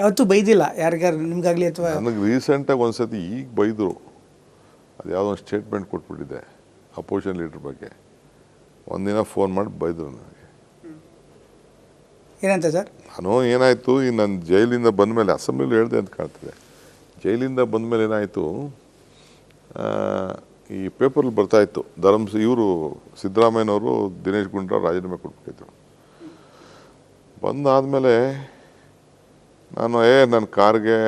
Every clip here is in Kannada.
ಯಾವತ್ತೂ ಬೈದಿಲ್ಲ ಯಾರಿಗಾರು ನಿಮ್ಗಾಗಲಿ ಅಥವಾ ನನಗೆ ರೀಸೆಂಟಾಗಿ ಒಂದ್ಸತಿ ಈಗ ಬೈದರು. ಅದು ಯಾವುದೋ ಒಂದು ಸ್ಟೇಟ್ಮೆಂಟ್ ಕೊಟ್ಬಿಟ್ಟಿದ್ದೆ ಅಪೋಸಿಷನ್ ಲೀಡ್ರ್ ಬಗ್ಗೆ. ಒಂದಿನ ಫೋನ್ ಮಾಡಿ ಬೈದರು ನನಗೆ. ಏನಂತ ಸರ್? ನಾನು ಏನಾಯಿತು? ಈ ನನ್ನ ಜೈಲಿಂದ ಬಂದ ಮೇಲೆ ಅಸೆಂಬ್ಲಿಲಿ ಹೇಳಿದೆ ಅಂತ ಕಾಣ್ತಿದೆ. ಜೈಲಿಂದ ಬಂದ ಮೇಲೆ ಏನಾಯಿತು ಈ ಪೇಪರಲ್ಲಿ ಬರ್ತಾಯಿತ್ತು ಧರ್ಮಸ್ ಇವರು ಸಿದ್ದರಾಮಯ್ಯನವರು ದಿನೇಶ್ ಗುಂಡ್ರಾವ್ ರಾಜೀನಾಮೆ ಕೊಟ್ಬಿಟ್ಟಿದ್ರು. ಬಂದಾದಮೇಲೆ ನಾನು ಏ ನನ್ನ ಕಾರ್ಗೆ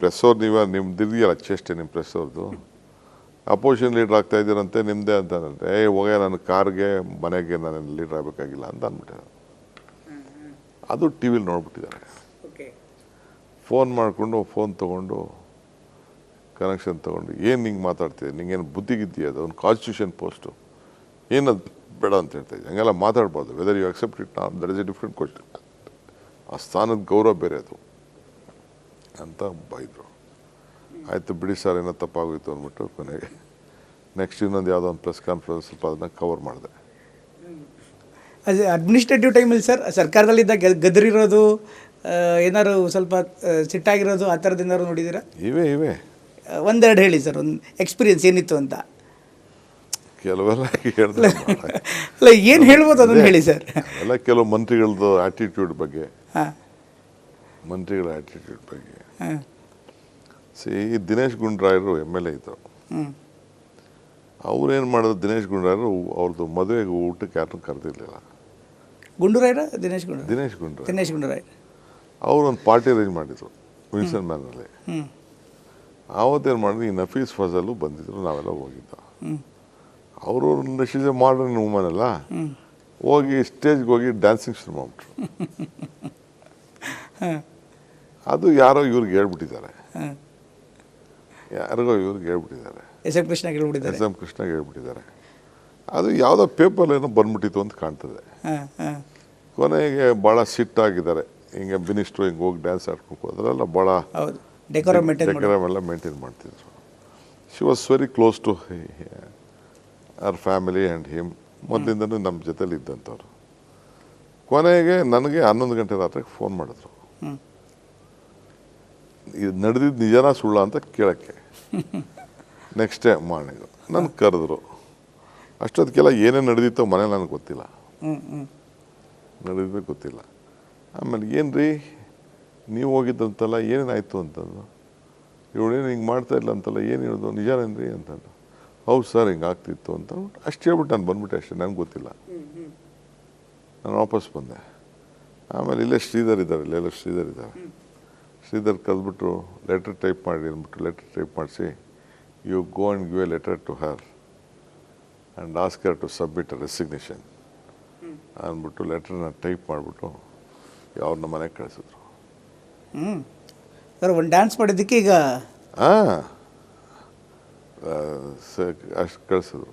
ಪ್ರೆಸ್ಸವ್ರು ನೀವ ನಿಮ್ದು ಇದೆಯಲ್ಲ ಚೇಷ್ಟೆ ನಿಮ್ಮ ಪ್ರೆಸ್ ಅವ್ರದ್ದು ಅಪೋಸಿಷನ್ ಲೀಡ್ರ್ ಆಗ್ತಾ ಇದ್ದೀರಂತೆ ನಿಮ್ಮದೇ ಅಂತ ಅಂದರೆ ಏ ಹೋಗ ನನ್ನ ಕಾರ್ಗೆ ಮನೆಗೆ ನಾನು ಲೀಡರ್ ಆಗಬೇಕಾಗಿಲ್ಲ ಅಂತ ಅಂದ್ಬಿಟ್ಟೆ ಅದು ಟಿ ವಿಲಿ ನೋಡ್ಬಿಟ್ಟಿದ್ದಾರೆ. ಫೋನ್ ಮಾಡಿಕೊಂಡು ಫೋನ್ ತೊಗೊಂಡು ಕನೆಕ್ಷನ್ ತೊಗೊಂಡು ಏನು ಹಿಂಗೆ ಮಾತಾಡ್ತಿದ್ದೆ ನಿಂಗೇನು ಬುದ್ಧಿಗಿದ್ದೀಯ ಅದು? ಒಂದು ಕಾನ್ಸ್ಟಿಟ್ಯೂಷನ್ ಪೋಸ್ಟು ಏನದು ಬೇಡ ಅಂತ ಹೇಳ್ತಾ ಇದ್ದೆ. ಹಂಗೆಲ್ಲ ಮಾತಾಡ್ಬಾರ್ದು. ವೆದರ್ ಯು ಅಕ್ಸೆಪ್ಟ್ ಇಟ್ ನಾ that is a different question ಆ ಸ್ಥಾನದ ಗೌರವ ಬೇರೆ ಅದು. ಅಂತ ಬೈದರು. ಆಯಿತು ಬಿಡಿ ಸರ್ ಏನೋ ತಪ್ಪಾಗೋಯ್ತು ಅಂದ್ಬಿಟ್ಟು ಕೊನೆಗೆ ನೆಕ್ಸ್ಟ್ ಇನ್ನೊಂದು ಯಾವುದೋ ಒಂದು ಪ್ರೆಸ್ ಕಾನ್ಫರೆನ್ಸ್ ಸ್ವಲ್ಪ ಅದನ್ನ ಕವರ್ ಮಾಡಿದೆ. ಅದು ಅಡ್ಮಿನಿಸ್ಟ್ರೇಟಿವ್ ಟೈಮಲ್ಲಿ ಸರ್ ಸರ್ಕಾರದಲ್ಲಿದ್ದ ಗ- ಗದರಿರೋದು ಏನಾದ್ರು ಸ್ವಲ್ಪ ಸಿಟ್ಟಾಗಿರೋದು ಆ ಥರದ್ದು ಏನಾದ್ರು ನೋಡಿದ್ದೀರಾ? ಇವೆ ಇವೆ. ಒಂದೆರಡು ಹೇಳಿ ಸರ್ ಒಂದು ಎಕ್ಸ್ಪೀರಿಯನ್ಸ್ ಏನಿತ್ತು ಅಂತ. ಕೆಲವೆಲ್ಲ ಹೇಳಿದ್ರೆ ಅಲ್ಲ ಏನು ಹೇಳ್ಬೋದು ಅದನ್ನು ಹೇಳಿ ಸರ್. ಎಲ್ಲ ಕೆಲವು ಮಂತ್ರಿಗಳದ್ದು ಆ್ಯಟಿಟ್ಯೂಡ್ ಬಗ್ಗೆ. ಹಾಂ. ಮಂತ್ರಿಗಳ ಆ್ಯಟಿಟ್ಯೂಡ್ ಬಗ್ಗೆ. ಸಿ ದಿನೇಶ್ ಗುಂಡ್ರಾಯರು ಎಂ ಎಲ್ ಎ ಇದ್ದರು ಅವ್ರು ಅವ್ರೇನು ಮಾಡಿದ್ರು ದಿನೇಶ್ ಗುಂಡ್ರಾಯರು ಅವ್ರದ್ದು ಮದುವೆಗೆ ಊಟಕ್ಕೆ ಯಾರನ್ನೂ ಕರೆದಿರಲಿಲ್ಲ. ಗುಂಡೂರಾಯರ ದಿನೇಶ್ ಗುಂಡೂರಾಯ್ ದಿನೇಶ್ ಗುಂಡ್ರಾಯ್ ದಿನೇಶ್ ಗುಂಡೂರಾಯ್ ಅವ್ರು ಒಂದು ಪಾರ್ಟಿ ಅರೇಂಜ್ ಮಾಡಿದ್ರು ವಿನ್ಸನ್ ಮ್ಯಾನಲ್ಲಿ ಆವತ್ತೇನು ಮಾಡಿದ್ರು ಈ ನಫೀಸ್ ಫಜಲು ಬಂದಿದ್ರು ನಾವೆಲ್ಲ ಹೋಗಿದ್ದ. ಅವರು ಶೀಸ್ ಎ ಮಾಡರ್ನ್ ವುಮನ್ ಅಲ್ಲ? ಹೋಗಿ ಸ್ಟೇಜ್ಗೆ ಹೋಗಿ ಡ್ಯಾನ್ಸಿಂಗ್ ಶುರು ಮಾಡ್ಬಿಟ್ರು. ಅದು ಯಾರೋ ಇವ್ರಿಗೆ ಹೇಳ್ಬಿಟ್ಟಿದ್ದಾರೆ. ಯಾರಿಗೋ ಇವ್ರಿಗೆ ಹೇಳ್ಬಿಟ್ಟಿದ್ದಾರೆ. ಎಸ್ ಎಂ ಕೃಷ್ಣ ಹೇಳ್ಬಿಟ್ಟಿದ್ದಾರೆ. ಎಸ್ ಎಂ ಕೃಷ್ಣ ಹೇಳ್ಬಿಟ್ಟಿದ್ದಾರೆ. ಅದು ಯಾವುದೋ ಪೇಪರ್ ಏನೋ ಬಂದ್ಬಿಟ್ಟಿತ್ತು ಅಂತ ಕಾಣ್ತದೆ. ಕೊನೆಗೆ ಭಾಳ ಸಿಟ್ಟಾಗಿದ್ದಾರೆ. ಹಿಂಗೆ ಮಿನಿಸ್ಟ್ರು ಹಿಂಗೆ ಹೋಗಿ ಡ್ಯಾನ್ಸ್ ಆಡ್ಕೊಂಡು ಅದರೆಲ್ಲ ಭಾಳ ಡೆಕೋರಮ್ ಎಲ್ಲ ಮೇಂಟೈನ್ ಮಾಡ್ತಿದ್ರು. She was very close to our family and him ಮೊದಲಿಂದನೂ ನಮ್ಮ ಜೊತೆಲಿ ಇದ್ದಂಥವ್ರು ಕೊನೆಗೆ ನನಗೆ ಹನ್ನೊಂದು ಗಂಟೆ ರಾತ್ರಿಗೆ ಫೋನ್ ಮಾಡಿದ್ರು. ಇದು ನಡೆದಿದ್ದು ನಿಜನ ಸುಳ್ಳ ಅಂತ ಕೇಳೋಕ್ಕೆ. ನೆಕ್ಸ್ಟ್ ಡೇ ಮಾರ್ನಿಂಗ್ ನನ್ನ ಕರೆದ್ರು. ಅಷ್ಟೊತ್ತಿಗೆಲ್ಲ ಏನೇನು ನಡೆದಿತ್ತೋ ಮನೆ ನನಗೆ ಗೊತ್ತಿಲ್ಲ. ನಡೆದಿದ್ದು ಗೊತ್ತಿಲ್ಲ. ಆಮೇಲೆ ಏನು ರೀ ನೀವು ಹೋಗಿದ್ದಂತಲ್ಲ ಏನೇನಾಯಿತು ಅಂತಂದು ಇವಳೇನು ಹಿಂಗೆ ಮಾಡ್ತಾ ಇಲ್ಲ ಅಂತಲ್ಲ ಏನು ಹೇಳಿದ್ರು ರೀ ಅಂತಂದು ಹೌದು ಸರ್, ಹಿಂಗೆ ಆಗ್ತಿತ್ತು ಅಂತ ಅಷ್ಟು ಹೇಳ್ಬಿಟ್ಟು ನಾನು ಬಂದ್ಬಿಟ್ಟೆ ಅಷ್ಟೇ, ನನಗೆ ಗೊತ್ತಿಲ್ಲ. ನಾನು ವಾಪಸ್ ಬಂದೆ. ಆಮೇಲೆ ಇಲ್ಲೇ ಶ್ರೀಧರ್ ಇದ್ದಾರೆ ಇಲ್ಲೆಲ್ಲ ಶ್ರೀಧರ್ ಇದ್ದಾರೆ. ಶ್ರೀಧರ್ ಕರೆದ್ಬಿಟ್ಟು ಲೆಟರ್ ಟೈಪ್ ಮಾಡಿ ಅಂದ್ಬಿಟ್ಟು ಲೆಟರ್ ಟೈಪ್ ಮಾಡಿಸಿ you go and give a letter to her and ask her to submit a resignation ಅಂದ್ಬಿಟ್ಟು ಲೆಟ್ರನ್ನ ಟೈಪ್ ಮಾಡಿಬಿಟ್ಟು ಅವ್ರನ್ನ ಮನೆಗೆ ಕಳಿಸಿದ್ರು. ಹ್ಞೂ ಸರ್ ಒಂದು ಡ್ಯಾನ್ಸ್ ಮಾಡಿದ್ದಕ್ಕೆ ಈಗ ಹಾಂ. ಅಷ್ಟು ಕಳಿಸಿದ್ರು.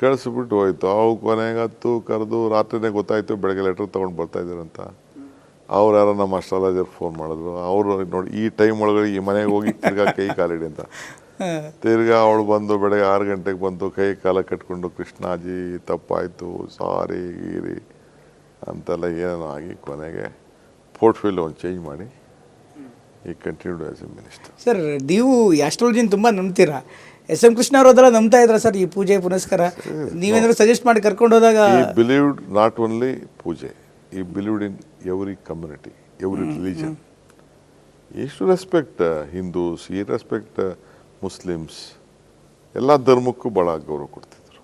ಕಳಿಸ್ಬಿಟ್ಟು ಹೋಯ್ತು. ಅವು ಕೊನೆಗೆ ಹತ್ತು ಕರೆದು ರಾತ್ರಿನೇ ಗೊತ್ತಾಯ್ತು ಬೆಳಗ್ಗೆ ಲೆಟ್ರ್ ತೊಗೊಂಡು ಬರ್ತಾ ಇದ್ದೀರಂತ. ಅವ್ರು ಯಾರೋ ನಮ್ಮ ಅಸ್ಟ್ರಾಲಜರ್ ಫೋನ್ ಮಾಡಿದ್ರು. ಅವರು ನೋಡಿ ಈ ಟೈಮ್ ಒಳಗಡೆ ಈ ಮನೆಗೆ ಹೋಗಿ ತಿರ್ಗಾ ಕೈ ಕಾಲಿಡಿ ಅಂತ. ತಿರ್ಗ ಅವಳು ಬಂದು ಬೆಳಗ್ಗೆ ಆರು ಗಂಟೆಗೆ ಬಂದು ಕೈ ಕಾಲ ಕಟ್ಕೊಂಡು ಕೃಷ್ಣಾಜಿ ತಪ್ಪಾಯಿತು ಸಾರಿ ಗೀರಿ ಅಂತೆಲ್ಲ ಏನೇನೋ ಆಗಿ ಕೊನೆಗೆ ಪೋರ್ಟ್ಫೋಲಿಯೋ ಒಂದು ಚೇಂಜ್ ಮಾಡಿ ಈ continued as a minister sir ನೀವು ಆಸ್ಟ್ರಾಲಜಿನ ತುಂಬ ನಂಬ್ತೀರಾ? ಎಸ್ ಎಂ ಕೃಷ್ಣ ಅವರು ಅದೆಲ್ಲ ನಂಬ್ತಾ ಇದ್ರ ಸರ್ ಈ ಪೂಜೆ ಪುನಸ್ಕಾರ? ನೀವೇನಾದ್ರು ಸಜೆಸ್ಟ್ ಮಾಡಿ ಕರ್ಕೊಂಡು ಹೋದಾಗ ಬಿಲೀವ್ಡ್ ನಾಟ್ ಓನ್ಲಿ ಪೂಜೆ ಈ believed in every community every religion ಎಷ್ಟು ರೆಸ್ಪೆಕ್ಟ್ ಹಿಂದೂಸ್ ಈ ರೆಸ್ಪೆಕ್ಟ್ ಮುಸ್ಲಿಮ್ಸ್ ಎಲ್ಲ ಧರ್ಮಕ್ಕೂ ಭಾಳ ಗೌರವ ಕೊಡ್ತಿದ್ರು